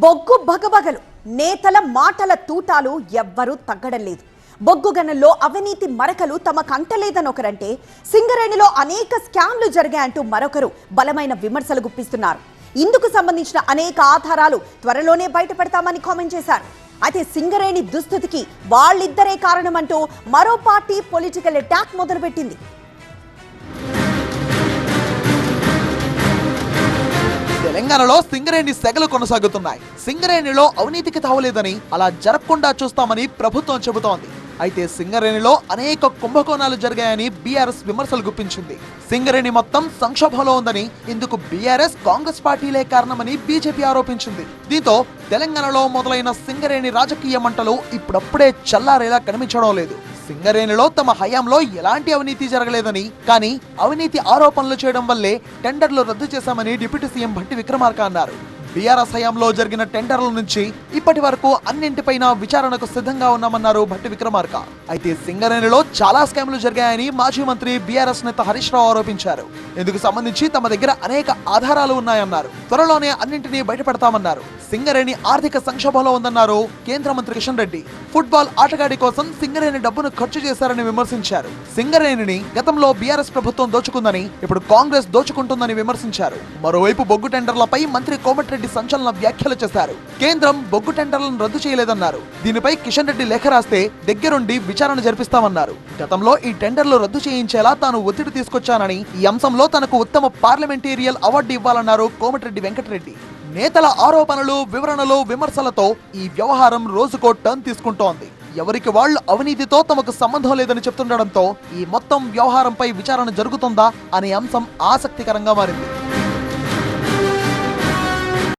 బొగ్గు బగబగలు నేతల మాటల తూటాలు ఎవ్వరూ తగ్గడం లేదు. బొగ్గు గనుల్లో అవినీతి మరకలు తమకు అంటలేదని ఒకరంటే సింగరేణిలో అనేక స్కామ్లు జరిగాయంటూ మరొకరు బలమైన విమర్శలు గుప్పిస్తున్నారు. ఇందుకు సంబంధించిన అనేక ఆధారాలు త్వరలోనే బయటపెడతామని కామెంట్ చేశారు. అయితే సింగరేణి దుస్థితికి వాళ్ళిద్దరే కారణమంటూ మరో పార్టీ పొలిటికల్ అటాక్ మొదలుపెట్టింది. తెలంగాణలో సింగరేణి సెగలు కొనసాగుతున్నాయి. సింగరేణిలో అవినీతికి తావలేదని అలా జరగకుండా చూస్తామని ప్రభుత్వం చెబుతోంది. అయితే సింగరేణిలో అనేక కుంభకోణాలు జరిగాయని బీఆర్ఎస్ విమర్శలు గుప్పించింది. సింగరేణి మొత్తం సంక్షోభంలో ఉందని ఇందుకు బీఆర్ఎస్ కాంగ్రెస్ పార్టీలే కారణమని బీజేపీ ఆరోపించింది. దీంతో తెలంగాణలో మొదలైన సింగరేణి రాజకీయ మంటలు ఇప్పుడప్పుడే చల్లారేలా కనిపించడం లేదు. సింగరేణిలో తమ హయాంలో ఎలాంటి అవినీతి జరగలేదని కానీ అవినీతి ఆరోపణలు చేయడం వల్లే టెండర్లు రద్దు చేశామని డిప్యూటీ సీఎం భట్టి విక్రమార్క అన్నారు. బీఆర్ఎస్ హయాంలో జరిగిన టెండర్ల నుంచి ఇప్పటి వరకు అన్నింటిపైన విచారణకు సిద్ధంగా ఉన్నామన్నారు భట్టి విక్రమార్క. అయితే సింగరేణిలో చాలా స్కామ్లు జరిగాయని మాజీ మంత్రి బీఆర్ఎస్ నేత హరీష్ రావు ఆరోపించారు. ఇందుకు సంబంధించి తమ దగ్గర అనేక ఆధారాలు ఉన్నాయన్నారు. త్వరలోనే అన్నింటినీ బయటపెడతామన్నారు. సింగరేణి ఆర్థిక సంక్షోభంలో ఉందన్నారు కేంద్ర మంత్రి కిషన్ రెడ్డి. ఫుట్బాల్ ఆటగాడి కోసం సింగరేణి డబ్బును ఖర్చు చేశారని విమర్శించారు. సింగరేణిని గతంలో బీఆర్ఎస్ ప్రభుత్వం దోచుకుందని ఇప్పుడు కాంగ్రెస్ దోచుకుంటుందని విమర్శించారు. మరోవైపు బొగ్గు టెండర్లపై మంత్రి కోమటిరెడ్డి సంచలన వ్యాఖ్యలు చేశారు. కేంద్రం బొగ్గు టెండర్లను రద్దు చేయలేదన్నారు. దీనిపై కిషన్ రెడ్డి లేఖ రాస్తే దగ్గరుండి విచారణ జరిపిస్తామన్నారు. గతంలో ఈ టెండర్లు రద్దు చేయించేలా తాను ఒత్తిడి తీసుకొచ్చానని ఈ అంశంలో తనకు ఉత్తమ పార్లమెంటేరియల్ అవార్డు ఇవ్వాలన్నారు కోమటిరెడ్డి వెంకటరెడ్డి. నేతల ఆరోపణలు వివరణలు విమర్శలతో ఈ వ్యవహారం రోజుకో టర్న్ తీసుకుంటోంది. ఎవరికి వాళ్ళు అవినీతితో తమకు సంబంధం లేదని చెప్తుండడంతో ఈ మొత్తం వ్యవహారంపై విచారణ జరుగుతుందా అనే అంశం ఆసక్తికరంగా మారింది.